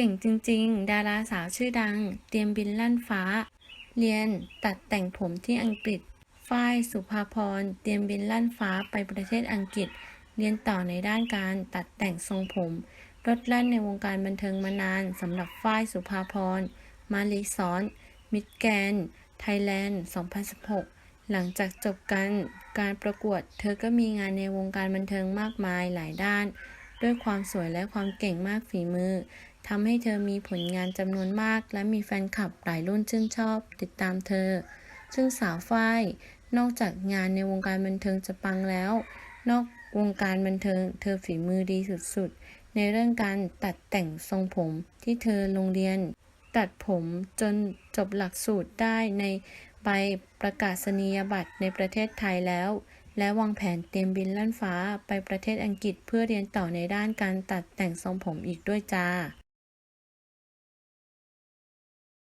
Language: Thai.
เก่งจริง ๆ ดาราสาวชื่อดัง เตรียมบินลั่นฟ้า เรียนตัดแต่งผมที่อังกฤษ ฝ้ายสุภาพร เตรียมบินลั่นฟ้าไปประเทศอังกฤษ เรียนต่อในด้านการตัดแต่งทรงผมรถแล่นในวงการบันเทิงมานานสำหรับฝ้ายสุภาพร มาลีซอน มิดแกน ไทยแลนด์ 2016 หลังจากจบการการประกวด เธอก็มีงานในวงการบันเทิงมากมายหลายด้าน ด้วยความสวยและความเก่งมากฝีมือ ทำให้เธอมีผลงานจำนวนมาก และมีแฟนคลับหลายรุ่นชื่นชอบ ติดตามเธอ ซึ่งสาวฝ้าย นอกจากงานในวงการบันเทิงจะปังแล้ว นอกวงการบันเทิง เธอฝีมือดีสุดๆ ในเรื่องการตัดแต่งทรงผมที่เธอลงเรียน ตัดผมจนจบหลักสูตรได้ในใบประกาศนียบัตรในประเทศไทยแล้ว และวางแผนเตรียมบินลั่นฟ้าไปประเทศอังกฤษเพื่อเรียนต่อในด้านการตัดแต่งทรงผมอีกด้วยจ้า